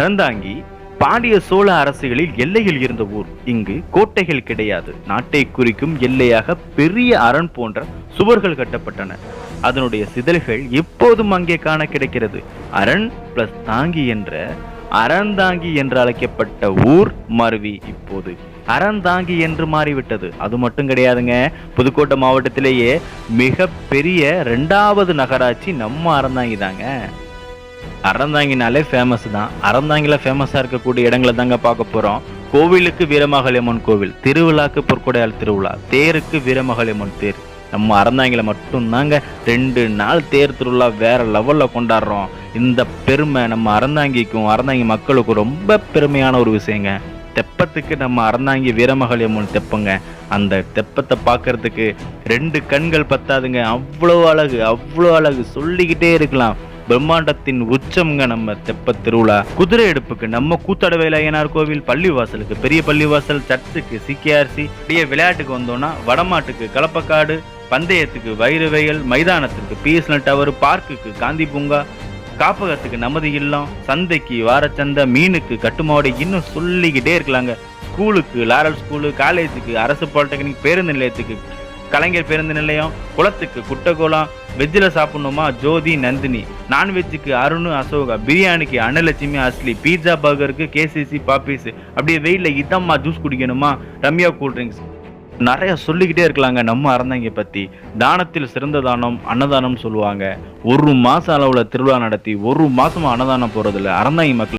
அறந்தாங்கி பாண்டிய சோழ அரசுகளில் எல்லையில் இருந்த ஊர். இங்கு கோட்டைகள் கிடையாது. நாட்டை குறிக்கும் எல்லையாக பெரிய அரண் போன்ற சுவர்கள் கட்டப்பட்டன. அதனுடைய சிதல்கள் எப்போதும் அங்கே காண கிடைக்கிறது. அரண் பிளஸ் தாங்கி என்ற அறந்தாங்கி என்று அழைக்கப்பட்ட ஊர் மருவி இப்போது. அறந்தாங்கி என்று மாறிவிட்டது. அது மட்டும் கிடையாதுங்க. புதுக்கோட்டை மாவட்டத்திலேயே மிக பெரிய ரெண்டாவது நகராட்சி நம்ம அறந்தாங்கி தாங்க. அறந்தாங்கினாலே ஃபேமஸ் தான். அறந்தாங்கில ஃபேமஸாக இருக்கக்கூடிய இடங்களை தாங்க பார்க்க போகிறோம் கோவிலுக்கு வீரமகளியம்மன் கோவில் திருவிழாக்கு பொற்கொடையால் திருவிழா தேருக்கு வீரமகளியம்மன் தேர். நம்ம அறந்தாங்கில மட்டும்தாங்க ரெண்டு நாள் தேர் திருவிழா வேற லெவலில் கொண்டாடுறோம். இந்த பெருமை நம்ம அறந்தாங்கிக்கும் அறந்தாங்கி மக்களுக்கும் ரொம்ப பெருமையான ஒரு விஷயங்க. தெப்பத்துக்கு நம்ம அறந்தாங்கி வீரமகளியம்மன் தெப்பங்க. அந்த தெப்பத்தை பார்க்கறதுக்கு ரெண்டு கண்கள் பத்தாதுங்க. அவ்வளோ அழகு அவ்வளோ அழகு. சொல்லிக்கிட்டே இருக்கலாம். பிரம்மாண்டத்தின் உச்சம்ங்க நம்ம தெப்ப திருவிழா. குதிரை எடுப்புக்கு நம்ம கூத்தடவேல ஐயனார் கோவில் பள்ளிவாசலுக்கு பெரிய பள்ளிவாசல் சர்ச்சுக்கு சிகேஆர்சி அப்படியே விளையாட்டுக்கு வந்தோம்னா வடமாட்டுக்கு கலப்பக்காடு பந்தயத்துக்கு வைரவயல் மைதானத்துக்கு பிஎஸ்எல் டவர் பார்க்குக்கு காந்தி பூங்கா காப்பகத்துக்கு நமது இல்லம் சந்தைக்கு வாரச்சந்தை மீனுக்கு கட்டுமாவடி இன்னும் சொல்லிக்கிட்டே இருக்கலாங்க. ஸ்கூலுக்கு லாரல் ஸ்கூலு காலேஜுக்கு அரசு பாலிடெக்னிக் பேருந்து நிலையத்துக்கு கலைஞர் பேருந்து நிலையம் குளத்துக்கு குட்டகோலம் வெஜ்ஜில் சாப்பிடணுமா? ஜோதி நந்தினி. நான்வெஜ்ஜுக்கு அருண் அசோகா. பிரியாணிக்கு அனலட்சுமி அஸ்லி. பீட்சா பர்கருக்கு கேசிசி பாப்பீஸ். அப்படியே வெயிலில் இதம்மா ஜூஸ் குடிக்கணுமா? ரம்யா கூல்ட்ரிங்க்ஸ் நிறைய சொல்லிக்கிட்டே இருக்கலாங்க நம்ம அறந்தாங்க பற்றி தானத்தில் சிறந்த தானம் அன்னதானம் சொல்லுவாங்க. ஒரு மாதம் அளவில் திருவிழா நடத்தி ஒரு மாதமாக அன்னதானம் போகிறதில்ல அறந்தாங்க மக்கள்